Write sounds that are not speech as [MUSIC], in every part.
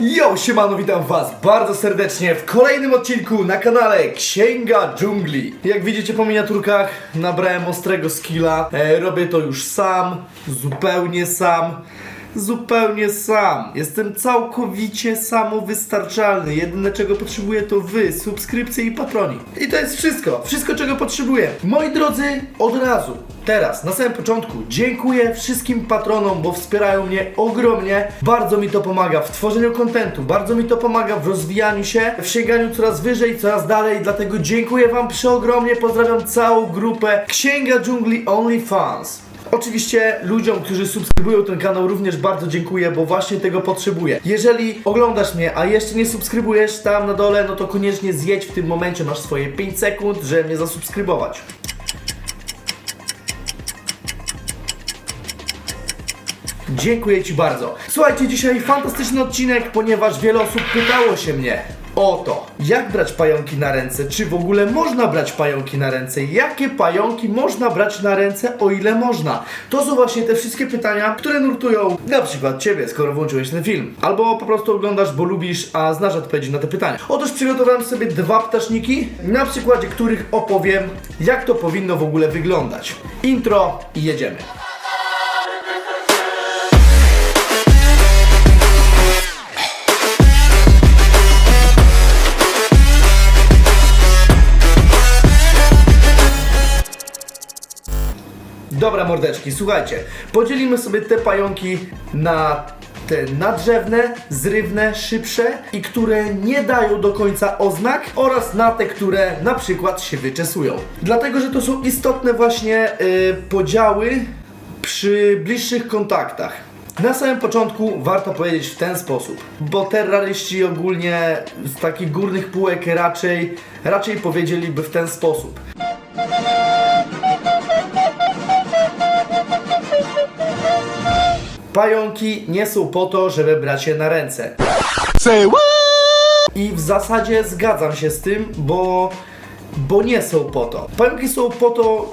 Yo, siemano, witam was bardzo serdecznie w kolejnym odcinku na kanale Księga Dżungli. Jak widzicie po miniaturkach, nabrałem ostrego skilla. E, robię to już sam, zupełnie sam. Zupełnie sam. Jestem całkowicie samowystarczalny. Jedyne czego potrzebuję to wy, subskrypcje i patroni. I to jest wszystko. Wszystko czego potrzebuję. Moi drodzy, od razu, teraz, na samym początku, dziękuję wszystkim patronom, bo wspierają mnie ogromnie. Bardzo mi to pomaga w tworzeniu kontentu, bardzo mi to pomaga w rozwijaniu się, w sięganiu coraz wyżej, coraz dalej. Dlatego dziękuję wam przeogromnie. Pozdrawiam całą grupę Księga Dżungli OnlyFans. Oczywiście ludziom, którzy subskrybują ten kanał również bardzo dziękuję, bo właśnie tego potrzebuję. Jeżeli oglądasz mnie, a jeszcze nie subskrybujesz tam na dole, no to koniecznie zjedź w tym momencie, masz swoje 5 sekund, żeby mnie zasubskrybować. Dziękuję Ci bardzo. Słuchajcie, dzisiaj fantastyczny odcinek, ponieważ wiele osób pytało się mnie o to, jak brać pająki na ręce, czy w ogóle można brać pająki na ręce, jakie pająki można brać na ręce, o ile można. To są właśnie te wszystkie pytania, które nurtują na przykład Ciebie, skoro włączyłeś ten film. Albo po prostu oglądasz, bo lubisz, a znasz odpowiedzi na te pytania. Otóż przygotowałem sobie dwa ptaszniki, na przykładzie których opowiem, jak to powinno w ogóle wyglądać. Intro i jedziemy. Dobra mordeczki, słuchajcie, podzielimy sobie te pająki na te nadrzewne, zrywne, szybsze i które nie dają do końca oznak oraz na te, które na przykład się wyczesują. Dlatego, że to są istotne właśnie y, podziały przy bliższych kontaktach. Na samym początku warto powiedzieć w ten sposób, bo terroryści ogólnie z takich górnych półek raczej, raczej powiedzieliby w ten sposób. Pająki nie są po to, żeby brać je na ręce. I w zasadzie zgadzam się z tym, bo, bo nie są po to. Pająki są po to.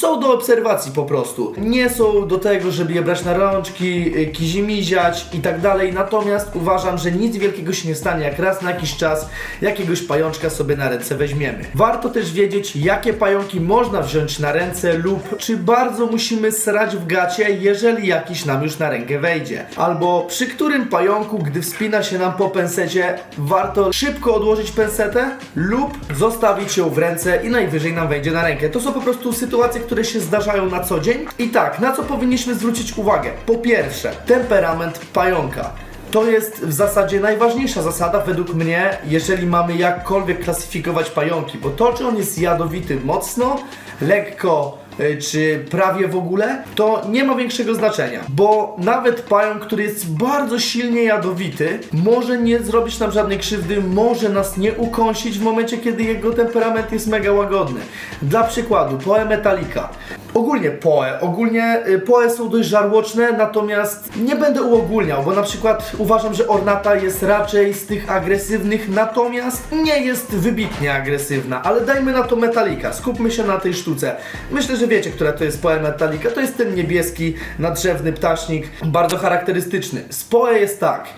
Są do obserwacji po prostu. Nie są do tego, żeby je brać na rączki, y, kizimiziać i tak dalej. Natomiast uważam, że nic wielkiego się nie stanie, jak raz na jakiś czas jakiegoś pajączka sobie na ręce weźmiemy. Warto też wiedzieć, jakie pająki można wziąć na ręce lub czy bardzo musimy srać w gacie, jeżeli jakiś nam już na rękę wejdzie. Albo przy którym pająku, gdy wspina się nam po pensecie, warto szybko odłożyć pensetę lub zostawić ją w ręce i najwyżej nam wejdzie na rękę. To są po prostu sytuacje, które się zdarzają na co dzień. I tak, na co powinniśmy zwrócić uwagę? Po pierwsze, temperament pająka. To jest w zasadzie najważniejsza zasada według mnie, jeżeli mamy jakkolwiek klasyfikować pająki, bo to, czy on jest jadowity mocno, lekko czy prawie w ogóle, to nie ma większego znaczenia, bo nawet pająk, który jest bardzo silnie jadowity, może nie zrobić nam żadnej krzywdy, może nas nie ukąsić w momencie, kiedy jego temperament jest mega łagodny. Dla przykładu, poe metallica. Ogólnie poe, ogólnie y, poe są dość żarłoczne, natomiast nie będę uogólniał, bo na przykład uważam, że ornata jest raczej z tych agresywnych, natomiast nie jest wybitnie agresywna, ale dajmy na to metalika, skupmy się na tej sztuce. Myślę, że wiecie, która to jest poe metalika, to jest ten niebieski, nadrzewny ptasznik, bardzo charakterystyczny. Z poe jest tak,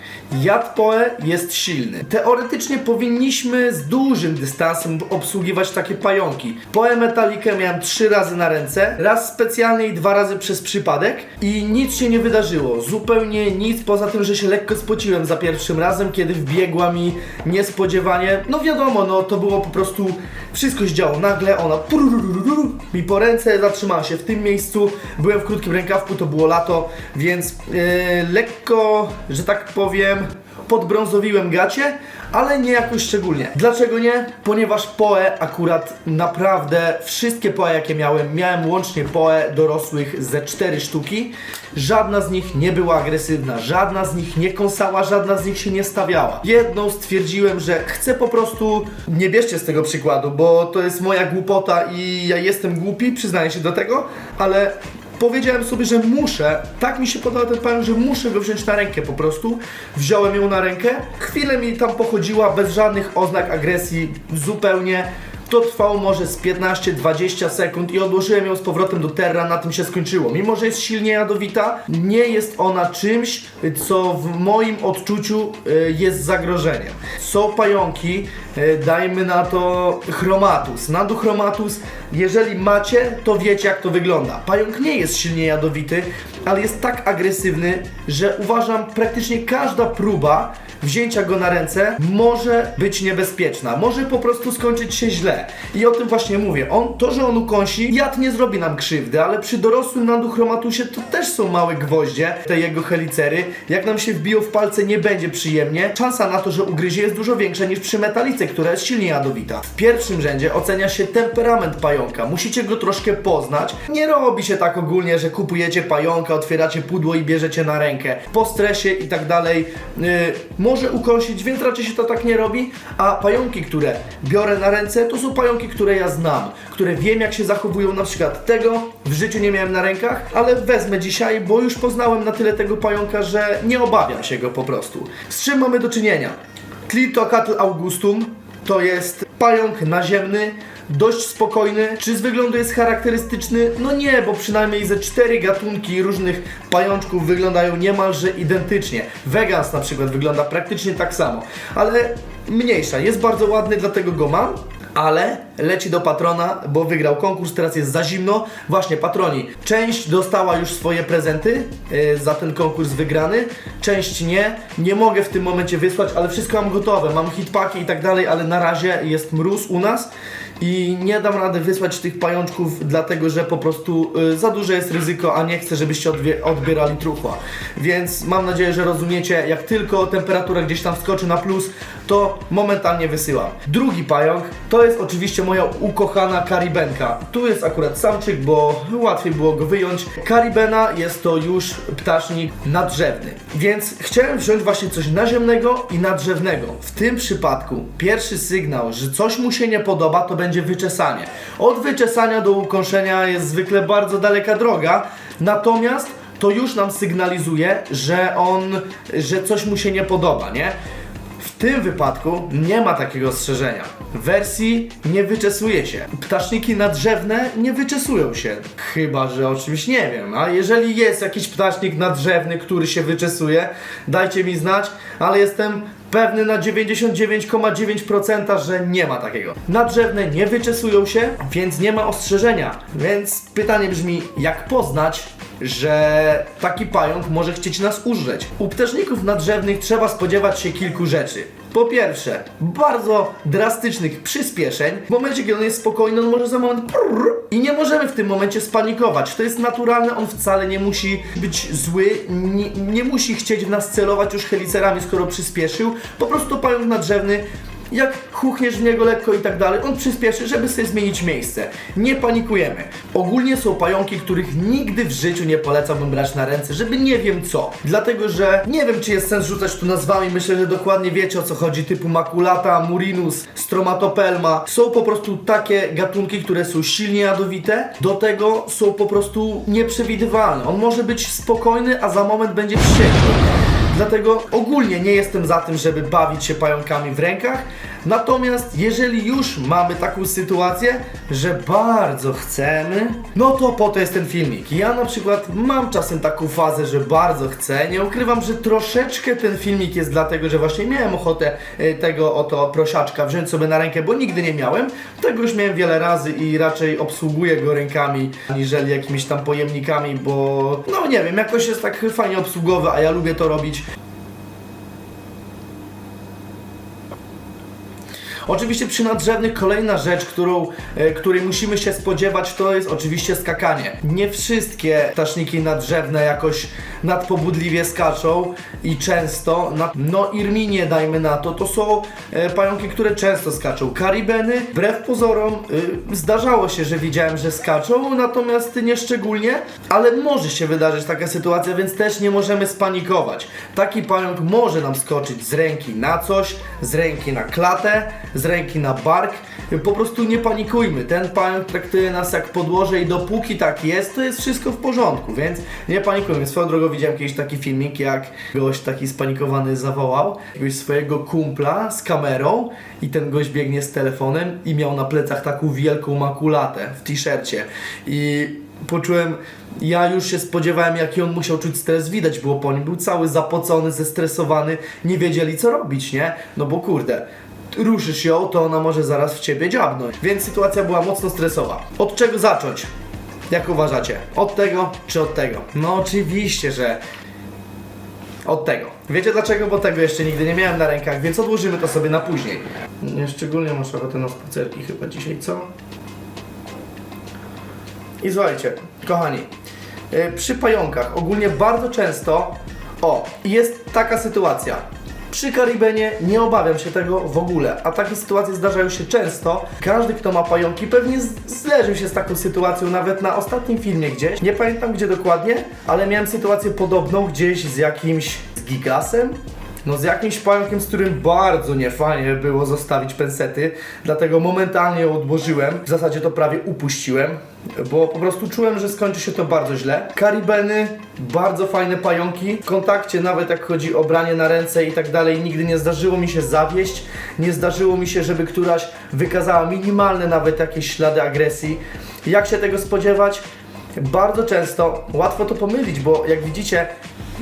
jad poe jest silny. Teoretycznie powinniśmy z dużym dystansem obsługiwać takie pająki. Poe metalikę miałem trzy razy na ręce, raz specjalnie i dwa razy przez przypadek i nic się nie wydarzyło. Zupełnie nic, poza tym, że się lekko spociłem za pierwszym razem, kiedy wbiegła mi niespodziewanie. No wiadomo, no to było po prostu, wszystko się działo nagle, ona mi po ręce zatrzymała się w tym miejscu, byłem w krótkim rękawku, to było lato, więc yy, lekko, że tak powiem, podbrązowiłem gacie, ale nie jakoś szczególnie. Dlaczego nie? Ponieważ poe akurat naprawdę wszystkie poe jakie miałem, miałem łącznie poe dorosłych ze cztery sztuki. Żadna z nich nie była agresywna, żadna z nich nie kąsała, żadna z nich się nie stawiała. Jedną stwierdziłem, że chcę po prostu, nie bierzcie z tego przykładu, bo to jest moja głupota i ja jestem głupi, przyznaję się do tego, ale Powiedziałem sobie, że muszę, tak mi się podoba ten pająk, że muszę go wziąć na rękę po prostu. Wziąłem ją na rękę, chwilę mi tam pochodziła bez żadnych oznak agresji, zupełnie. To trwało może z 15-20 sekund i odłożyłem ją z powrotem do terra, na tym się skończyło. Mimo, że jest silnie jadowita, nie jest ona czymś, co w moim odczuciu y, jest zagrożeniem. Są pająki, y, dajmy na to chromatus. Nadu chromatus, jeżeli macie, to wiecie jak to wygląda. Pająk nie jest silnie jadowity, ale jest tak agresywny, że uważam praktycznie każda próba wzięcia go na ręce może być niebezpieczna, może po prostu skończyć się źle. I o tym właśnie mówię. On, to, że on ukąsi, jad nie zrobi nam krzywdy, ale przy dorosłym nadochromatusie to też są małe gwoździe, te jego helicery. Jak nam się wbiją w palce, nie będzie przyjemnie. Szansa na to, że ugryzie jest dużo większa niż przy metalice, która jest silnie jadowita. W pierwszym rzędzie ocenia się temperament pająka. Musicie go troszkę poznać. Nie robi się tak ogólnie, że kupujecie pająka, otwieracie pudło i bierzecie na rękę. Po stresie i tak dalej. Yy, może ukąsić, więc raczej się to tak nie robi. A pająki, które biorę na ręce, to są pająki, które ja znam, które wiem jak się zachowują. Na przykład tego w życiu nie miałem na rękach, ale wezmę dzisiaj, bo już poznałem na tyle tego pająka, że nie obawiam się go po prostu. Z czym mamy do czynienia? Clitocatl augustum to jest pająk naziemny, dość spokojny. Czy z wyglądu jest charakterystyczny? No nie, bo przynajmniej ze cztery gatunki różnych pajączków wyglądają niemalże identycznie. Vegans na przykład wygląda praktycznie tak samo, ale mniejsza. Jest bardzo ładny, dlatego go mam. Ale leci do patrona, bo wygrał konkurs, teraz jest za zimno. Właśnie patroni, część dostała już swoje prezenty yy, za ten konkurs wygrany, część nie. Nie mogę w tym momencie wysłać, ale wszystko mam gotowe. Mam hitpaki i tak dalej, ale na razie jest mróz u nas i nie dam rady wysłać tych pajączków, dlatego że po prostu y, za duże jest ryzyko, a nie chcę, żebyście odbie- odbierali truchła. Więc mam nadzieję, że rozumiecie, jak tylko temperatura gdzieś tam wskoczy na plus, to momentalnie wysyłam. Drugi pająk to jest oczywiście moja ukochana karibenka. Tu jest akurat samczyk, bo łatwiej było go wyjąć. Karibena jest to już ptasznik nadrzewny. Więc chciałem wziąć właśnie coś naziemnego i nadrzewnego. W tym przypadku pierwszy sygnał, że coś mu się nie podoba, to będzie wyczesanie. Od wyczesania do ukąszenia jest zwykle bardzo daleka droga, natomiast to już nam sygnalizuje, że on, że coś mu się nie podoba, nie? W tym wypadku nie ma takiego ostrzeżenia. W wersji nie wyczesuje się. Ptaszniki nadrzewne nie wyczesują się. Chyba, że oczywiście nie wiem. A jeżeli jest jakiś ptasznik nadrzewny, który się wyczesuje, dajcie mi znać, ale jestem pewny na 99,9% że nie ma takiego. Nadrzewne nie wyczesują się, więc nie ma ostrzeżenia. Więc pytanie brzmi, jak poznać, że taki pająk może chcieć nas użreć? U ptaszników nadrzewnych trzeba spodziewać się kilku rzeczy. Po pierwsze, bardzo drastycznych przyspieszeń. W momencie, kiedy on jest spokojny, on może za moment prrr, i nie możemy w tym momencie spanikować. To jest naturalne, on wcale nie musi być zły, nie, nie musi chcieć w nas celować już helicerami, skoro przyspieszył. Po prostu pająk nadrzewny jak chuchniesz w niego lekko i tak dalej, on przyspieszy, żeby sobie zmienić miejsce. Nie panikujemy. Ogólnie są pająki, których nigdy w życiu nie polecałbym brać na ręce, żeby nie wiem co. Dlatego, że nie wiem, czy jest sens rzucać tu nazwami, myślę, że dokładnie wiecie o co chodzi, typu makulata, murinus, stromatopelma. Są po prostu takie gatunki, które są silnie jadowite, do tego są po prostu nieprzewidywalne. On może być spokojny, a za moment będzie wściekły. Dlatego ogólnie nie jestem za tym, żeby bawić się pająkami w rękach. Natomiast jeżeli już mamy taką sytuację, że bardzo chcemy, no to po to jest ten filmik. Ja na przykład mam czasem taką fazę, że bardzo chcę. Nie ukrywam, że troszeczkę ten filmik jest dlatego, że właśnie miałem ochotę e, tego oto prosiaczka wziąć sobie na rękę, bo nigdy nie miałem. Tego już miałem wiele razy i raczej obsługuję go rękami, aniżeli jakimiś tam pojemnikami, bo no nie wiem, jakoś jest tak fajnie obsługowy, a ja lubię to robić. Oczywiście przy nadrzewnych kolejna rzecz, którą, e, której musimy się spodziewać, to jest oczywiście skakanie. Nie wszystkie ptaszniki nadrzewne jakoś nadpobudliwie skaczą i często, na, no Irminie dajmy na to, to są e, pająki, które często skaczą. Karibeny, wbrew pozorom, y, zdarzało się, że widziałem, że skaczą, natomiast nie szczególnie, ale może się wydarzyć taka sytuacja, więc też nie możemy spanikować. Taki pająk może nam skoczyć z ręki na coś, z ręki na klatę, z ręki na bark. Po prostu nie panikujmy. Ten pająk traktuje nas jak podłoże i dopóki tak jest, to jest wszystko w porządku, więc nie panikujmy. Swoją drogą widziałem kiedyś taki filmik, jak gość taki spanikowany zawołał jakiegoś swojego kumpla z kamerą i ten gość biegnie z telefonem i miał na plecach taką wielką makulatę w t-shircie i poczułem, ja już się spodziewałem, jaki on musiał czuć stres, widać było po nim, był cały zapocony, zestresowany, nie wiedzieli co robić, nie? No bo kurde, ruszysz ją, to ona może zaraz w ciebie dziabnąć. Więc sytuacja była mocno stresowa. Od czego zacząć? Jak uważacie? Od tego czy od tego? No oczywiście, że od tego. Wiecie dlaczego? Bo tego jeszcze nigdy nie miałem na rękach, więc odłożymy to sobie na później. Nie, szczególnie masz ochotę na spacerki chyba dzisiaj, co? I słuchajcie, kochani, yy, przy pająkach ogólnie bardzo często, o, jest taka sytuacja. Przy Karibenie nie obawiam się tego w ogóle, a takie sytuacje zdarzają się często. Każdy, kto ma pająki, pewnie zderzył się z taką sytuacją, nawet na ostatnim filmie gdzieś. Nie pamiętam gdzie dokładnie, ale miałem sytuację podobną gdzieś z jakimś z gigasem, no z jakimś pająkiem, z którym bardzo niefajnie było zostawić pensety, dlatego momentalnie ją odłożyłem. W zasadzie to prawie upuściłem, bo po prostu czułem, że skończy się to bardzo źle. Karibeny, bardzo fajne pająki. W kontakcie nawet jak chodzi o branie na ręce i tak dalej, nigdy nie zdarzyło mi się zawieść. Nie zdarzyło mi się, żeby któraś wykazała minimalne nawet jakieś ślady agresji. Jak się tego spodziewać? Bardzo często łatwo to pomylić, bo jak widzicie,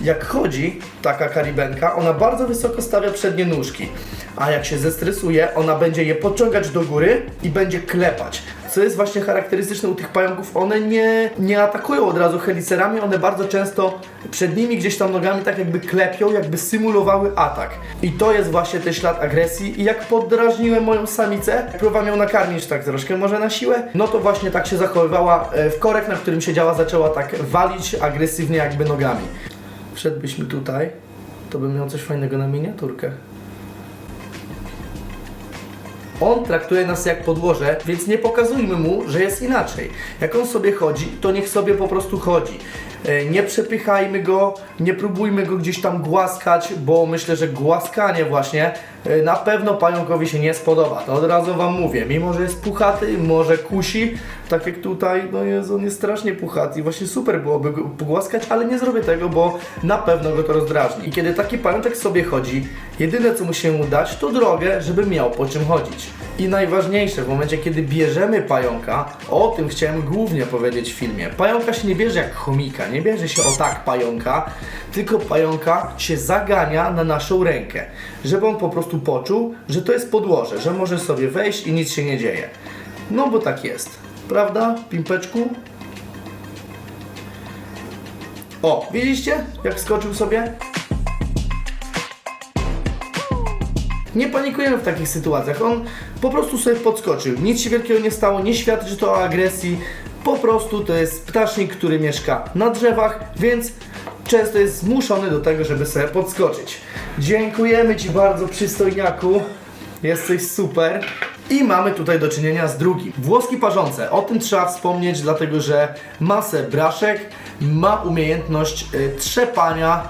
jak chodzi taka karibenka, ona bardzo wysoko stawia przednie nóżki, a jak się zestresuje, ona będzie je podciągać do góry i będzie klepać. Co jest właśnie charakterystyczne u tych pająków, one nie, nie atakują od razu helicerami, one bardzo często przednimi gdzieś tam nogami tak jakby klepią, jakby symulowały atak. I to jest właśnie ten ślad agresji i jak poddrażniłem moją samicę, próbowałem ją nakarmić tak troszkę może na siłę, no to właśnie tak się zachowywała e, w korek, na którym siedziała, zaczęła tak walić agresywnie jakby nogami. Wszedłbyś mi tutaj, to bym miał coś fajnego na miniaturkę. On traktuje nas jak podłoże, więc nie pokazujmy mu, że jest inaczej. Jak on sobie chodzi, to niech sobie po prostu chodzi. E, Nie przepychajmy go, nie próbujmy go gdzieś tam głaskać, bo myślę, że głaskanie właśnie na pewno pająkowi się nie spodoba. To od razu wam mówię. Mimo, że jest puchaty, może kusi, tak jak tutaj, no jest, on jest strasznie puchaty i właśnie super byłoby go pogłaskać, ale nie zrobię tego, bo na pewno go to rozdrażni. I kiedy taki pajączek sobie chodzi, jedyne co mu się mu dać, to drogę, żeby miał po czym chodzić. I najważniejsze, w momencie kiedy bierzemy pająka, o tym chciałem głównie powiedzieć w filmie. Pająka się nie bierze jak chomika, nie bierze się o tak pająka, tylko pająka się zagania na naszą rękę, żeby on po prostu poczuł, że to jest podłoże, że może sobie wejść i nic się nie dzieje. No bo tak jest. Prawda, pimpeczku? O, widzieliście, jak skoczył sobie? Nie panikujemy w takich sytuacjach. On po prostu sobie podskoczył. Nic się wielkiego nie stało, nie świadczy to o agresji. Po prostu to jest ptasznik, który mieszka na drzewach, więc często jest zmuszony do tego, żeby sobie podskoczyć. Dziękujemy Ci bardzo, przystojniaku. Jesteś super. I mamy tutaj do czynienia z drugim. Włoski parzące. O tym trzeba wspomnieć, dlatego że masę braszek ma umiejętność y, trzepania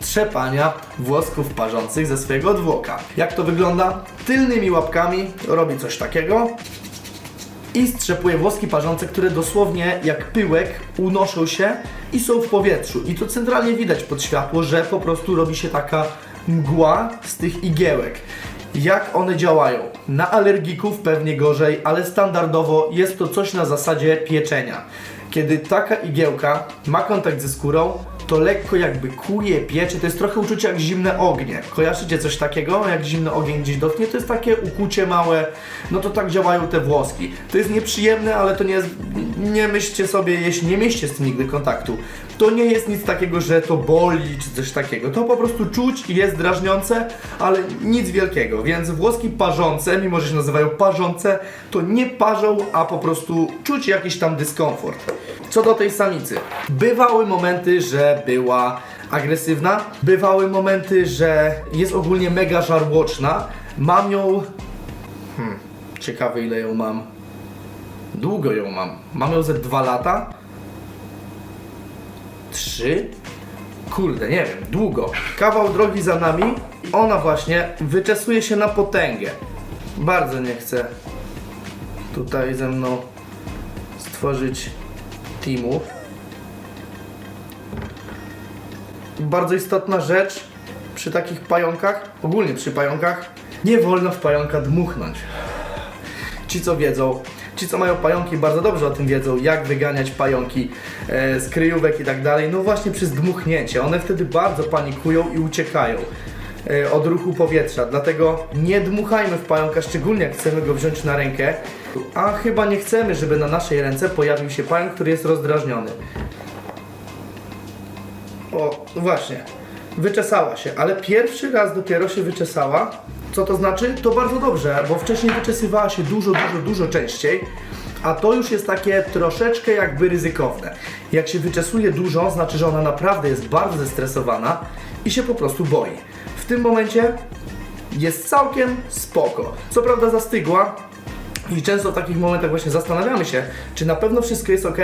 trzepania włosków parzących ze swojego odwłoka. Jak to wygląda? Tylnymi łapkami robi coś takiego i strzepuje włoski parzące, które dosłownie jak pyłek unoszą się i są w powietrzu. I to centralnie widać pod światło, że po prostu robi się taka mgła z tych igiełek. Jak one działają? Na alergików pewnie gorzej, ale standardowo jest to coś na zasadzie pieczenia. Kiedy taka igiełka ma kontakt ze skórą, to lekko jakby kuje, piecze, to jest trochę uczucie jak zimne ognie. Kojarzycie coś takiego? Jak zimny ogień gdzieś dotknie, to jest takie ukucie małe, no to tak działają te włoski. To jest nieprzyjemne, ale to nie jest, nie myślcie sobie, jeśli nie mieście z tym nigdy kontaktu, to nie jest nic takiego, że to boli czy coś takiego. To po prostu czuć i jest drażniące, ale nic wielkiego. Więc włoski parzące, mimo że się nazywają parzące, to nie parzą, a po prostu czuć jakiś tam dyskomfort. Co do tej samicy. Bywały momenty, że była agresywna, bywały momenty, że jest ogólnie mega żarłoczna. Mam ją... Hmm, ciekawe ile ją mam. Długo ją mam. Mam ją ze dwa lata. Trzy? kurde, nie wiem, długo. Kawał drogi za nami, ona właśnie wyczesuje się na potęgę. Bardzo nie chcę tutaj ze mną stworzyć teamu. Bardzo istotna rzecz przy takich pająkach, ogólnie przy pająkach, nie wolno w pająka dmuchnąć. Ci co wiedzą, ci co mają pająki bardzo dobrze o tym wiedzą, jak wyganiać pająki e, z kryjówek i tak dalej. No właśnie przez dmuchnięcie. One wtedy bardzo panikują i uciekają e, od ruchu powietrza. Dlatego nie dmuchajmy w pająka, szczególnie jak chcemy go wziąć na rękę. A chyba nie chcemy, żeby na naszej ręce pojawił się pająk, który jest rozdrażniony. O, no właśnie. Wyczesała się, ale pierwszy raz dopiero się wyczesała. Co to znaczy? To bardzo dobrze, bo wcześniej wyczesywała się dużo, dużo, dużo częściej. A to już jest takie troszeczkę jakby ryzykowne. Jak się wyczesuje dużo, znaczy, że ona naprawdę jest bardzo zestresowana i się po prostu boi. W tym momencie jest całkiem spoko. Co prawda zastygła, i często w takich momentach właśnie zastanawiamy się, czy na pewno wszystko jest ok,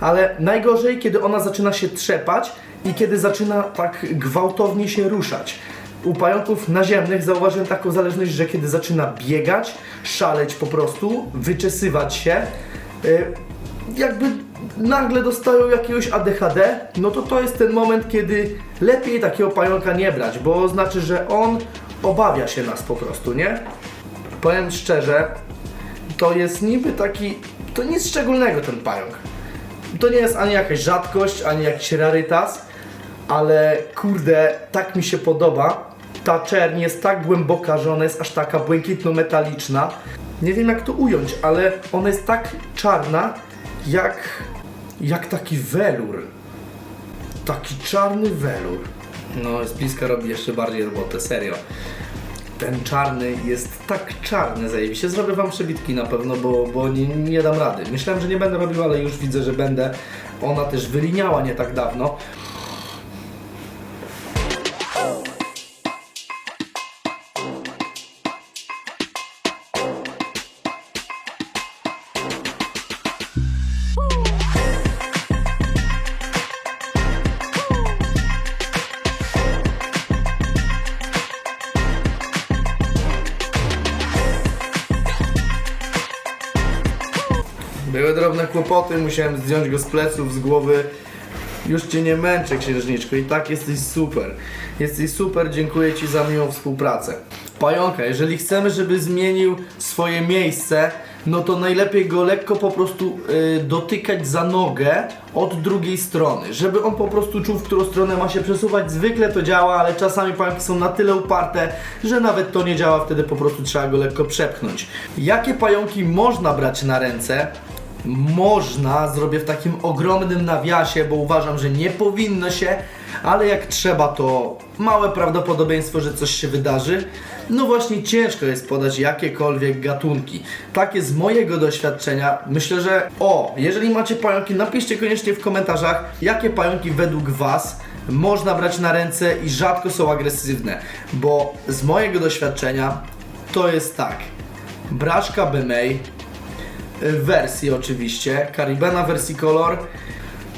ale najgorzej, kiedy ona zaczyna się trzepać i kiedy zaczyna tak gwałtownie się ruszać. U pająków naziemnych zauważyłem taką zależność, że kiedy zaczyna biegać, szaleć po prostu, wyczesywać się, y, jakby nagle dostają jakiegoś ADHD, no to to jest ten moment, kiedy lepiej takiego pająka nie brać, bo znaczy, że on obawia się nas po prostu, nie? Powiem szczerze, to jest niby taki, to nic szczególnego ten pająk. To nie jest ani jakaś rzadkość, ani jakiś rarytas, ale kurde, tak mi się podoba. Ta czerń jest tak głęboka, że ona jest aż taka błękitno-metaliczna. Nie wiem jak to ująć, ale ona jest tak czarna, jak, jak taki welur. Taki czarny welur. No, z bliska robi jeszcze bardziej robotę, serio. Ten czarny jest tak czarny, zajebiście. Zrobię wam przebitki na pewno, bo, bo nie, nie dam rady. Myślałem, że nie będę robił, ale już widzę, że będę. Ona też wyliniała nie tak dawno. Kłopoty, musiałem zdjąć go z pleców, z głowy. Już cię nie męczę, księżniczko, i tak jesteś super. Jesteś super, dziękuję ci za miłą współpracę. Pająka, jeżeli chcemy, żeby zmienił swoje miejsce, no to najlepiej go lekko po prostu y, dotykać za nogę od drugiej strony, żeby on po prostu czuł, w którą stronę ma się przesuwać. Zwykle to działa, ale czasami pająki są na tyle uparte, że nawet to nie działa, wtedy po prostu trzeba go lekko przepchnąć. Jakie pająki można brać na ręce? Można, zrobię w takim ogromnym nawiasie, bo uważam, że nie powinno się, ale jak trzeba, to małe prawdopodobieństwo, że coś się wydarzy. No właśnie, ciężko jest podać jakiekolwiek gatunki. Takie z mojego doświadczenia, myślę, że o, jeżeli macie pająki, napiszcie koniecznie w komentarzach, jakie pająki według Was można brać na ręce i rzadko są agresywne, bo z mojego doświadczenia to jest tak. Braszka Bemej, wersji oczywiście, Caribena versicolor,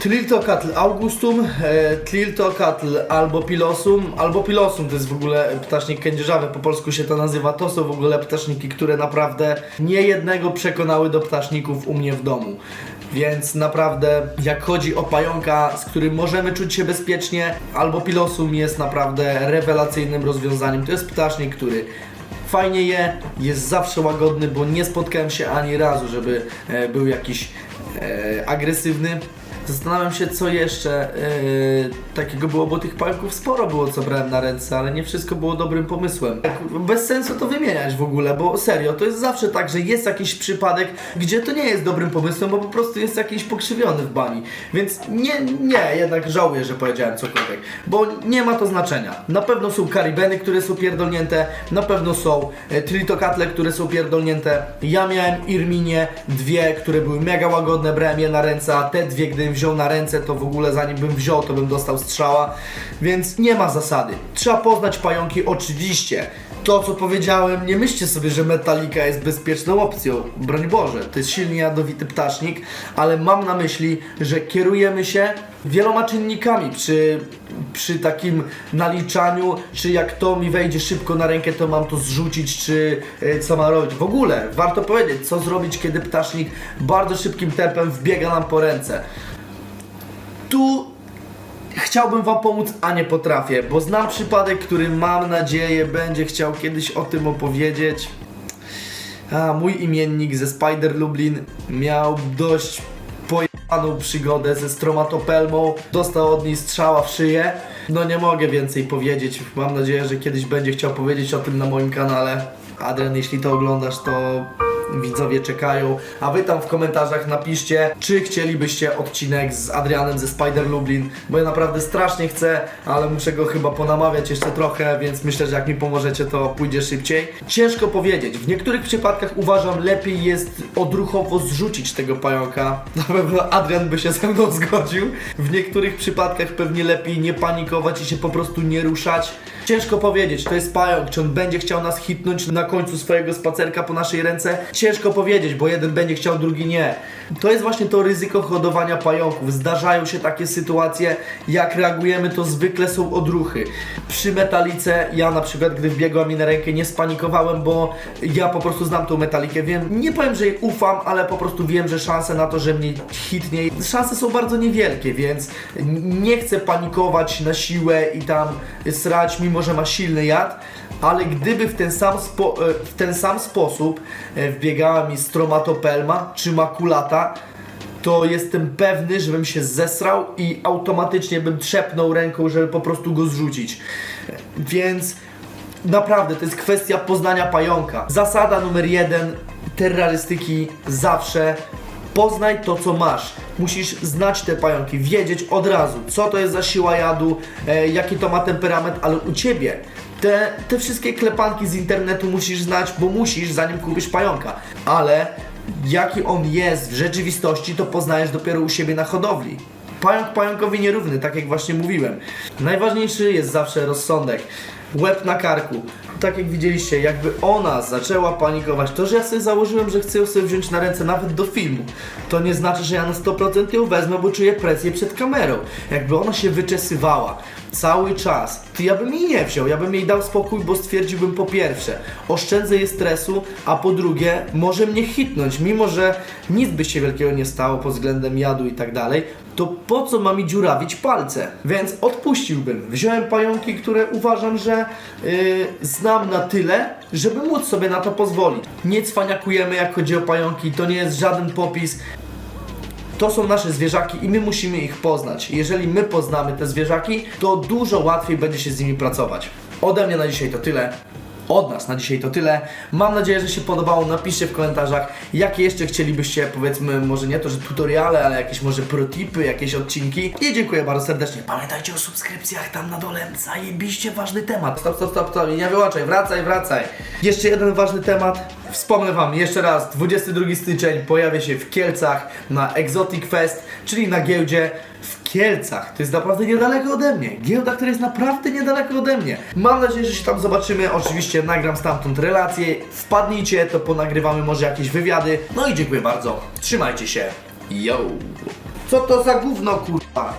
Triltocatl augustum, e, Triltocatl albo pilosum, albo pilosum to jest w ogóle ptasznik kędzierzawy, po polsku się to nazywa, to są w ogóle ptaszniki, które naprawdę nie jednego przekonały do ptaszników u mnie w domu. Więc naprawdę, jak chodzi o pająka, z którym możemy czuć się bezpiecznie, albo pilosum jest naprawdę rewelacyjnym rozwiązaniem. To jest ptasznik, który fajnie je, jest zawsze łagodny, bo nie spotkałem się ani razu, żeby e, był jakiś e, agresywny. Zastanawiam się, co jeszcze e, takiego było, bo tych pająków sporo było, co brałem na ręce, ale nie wszystko było dobrym pomysłem. Bez sensu to wymieniać w ogóle, bo serio, to jest zawsze tak, że jest jakiś przypadek, gdzie to nie jest dobrym pomysłem, bo po prostu jest jakiś pokrzywiony w bani. Więc nie, nie, jednak żałuję, że powiedziałem cokolwiek, bo nie ma to znaczenia. Na pewno są karibeny, które są pierdolnięte, na pewno są e, które są pierdolnięte. Ja miałem Irminie dwie, które były mega łagodne, brałem je na ręce, a te dwie, gdybym wziął na ręce, to w ogóle zanim bym wziął, to bym dostał strzała, więc nie ma zasady. Trzeba poznać pająki oczywiście. to, co powiedziałem, nie myślcie sobie, że Metallica jest bezpieczną opcją. Broń Boże, to jest silnie jadowity ptasznik, ale mam na myśli, że kierujemy się wieloma czynnikami przy, przy takim naliczaniu, czy jak to mi wejdzie szybko na rękę, to mam to zrzucić, czy y, co mam robić. W ogóle, warto powiedzieć, co zrobić, kiedy ptasznik bardzo szybkim tempem wbiega nam po ręce. Tu Chciałbym Wam pomóc, a nie potrafię, bo znam przypadek, który mam nadzieję będzie chciał kiedyś o tym opowiedzieć. A, mój imiennik ze Spider Lublin miał dość pojebaną przygodę ze stromatopelmą. Dostał od niej strzała w szyję. No nie mogę więcej powiedzieć. Mam nadzieję, że kiedyś będzie chciał powiedzieć o tym na moim kanale. Adrian, jeśli to oglądasz, to widzowie czekają. A wy tam w komentarzach napiszcie, czy chcielibyście odcinek z Adrianem ze Spider Lublin, bo ja naprawdę strasznie chcę, ale muszę go chyba ponamawiać jeszcze trochę, więc myślę, że jak mi pomożecie, to pójdzie szybciej. Ciężko powiedzieć. W niektórych przypadkach uważam, lepiej jest odruchowo zrzucić tego pająka. [LAUGHS] Na pewno Adrian by się ze mną zgodził. W niektórych przypadkach pewnie lepiej nie panikować i się po prostu nie ruszać. Ciężko powiedzieć, to jest pająk, czy on będzie chciał nas hitnąć na końcu swojego spacerka po naszej ręce? Ciężko powiedzieć, bo jeden będzie chciał, drugi nie. To jest właśnie to ryzyko hodowania pająków. Zdarzają się takie sytuacje, jak reagujemy, to zwykle są odruchy. Przy metalice, ja na przykład, gdy wbiegła mi na rękę, nie spanikowałem, bo ja po prostu znam tą metalikę, wiem, nie powiem, że jej ufam, ale po prostu wiem, że szanse na to, że mnie hitnie, szanse są bardzo niewielkie, więc nie chcę panikować na siłę i tam srać, mimo że ma silny jad, ale gdyby w ten sam, spo, e, w ten sam sposób e, wbiegała mi stromatopelma czy makulata, to jestem pewny, żebym się zesrał i automatycznie bym trzepnął ręką, żeby po prostu go zrzucić. Więc naprawdę to jest kwestia poznania pająka. Zasada numer jeden terrorystyki zawsze Poznaj to, co masz. Musisz znać te pająki, wiedzieć od razu, co to jest za siła jadu, e, jaki to ma temperament, ale u ciebie te, te wszystkie klepanki z internetu musisz znać, bo musisz, zanim kupisz pająka. Ale jaki on jest w rzeczywistości, to poznajesz dopiero u siebie na hodowli. Pająk pająkowi nierówny, tak jak właśnie mówiłem. Najważniejszy jest zawsze rozsądek. Łeb na karku. Tak jak widzieliście, jakby ona zaczęła panikować, to że ja sobie założyłem, że chcę ją sobie wziąć na ręce nawet do filmu, to nie znaczy, że ja na 100% ją wezmę, bo czuję presję przed kamerą. Jakby ona się wyczesywała cały czas, to ja bym jej nie wziął, ja bym jej dał spokój, bo stwierdziłbym po pierwsze, oszczędzę jej stresu, a po drugie, może mnie hitnąć, mimo że nic by się wielkiego nie stało pod względem jadu i tak dalej, to po co ma mi dziurawić palce? Więc odpuściłbym. Wziąłem pająki, które uważam, że yy, na tyle, żeby móc sobie na to pozwolić. Nie cwaniakujemy, jak chodzi o pająki, to nie jest żaden popis. To są nasze zwierzaki i my musimy ich poznać. Jeżeli my poznamy te zwierzaki, to dużo łatwiej będzie się z nimi pracować. Ode mnie na dzisiaj to tyle. Od nas na dzisiaj to tyle. Mam nadzieję, że się podobało. Napiszcie w komentarzach, jakie jeszcze chcielibyście, powiedzmy, może nie to, że tutoriale, ale jakieś może protipy, jakieś odcinki. I dziękuję bardzo serdecznie. Pamiętajcie o subskrypcjach tam na dole. Zajebiście ważny temat. Stop, stop, stop, stop. Nie wyłączaj, wracaj, wracaj. Jeszcze jeden ważny temat. Wspomnę Wam jeszcze raz, 22 styczeń pojawia się w Kielcach na Exotic Fest, czyli na giełdzie w Kielcach. To jest naprawdę niedaleko ode mnie. Giełda, która jest naprawdę niedaleko ode mnie. Mam nadzieję, że się tam zobaczymy. Oczywiście nagram stamtąd relacje. Wpadnijcie, to ponagrywamy może jakieś wywiady. No i dziękuję bardzo. Trzymajcie się. Yo! Co to za gówno, kurwa?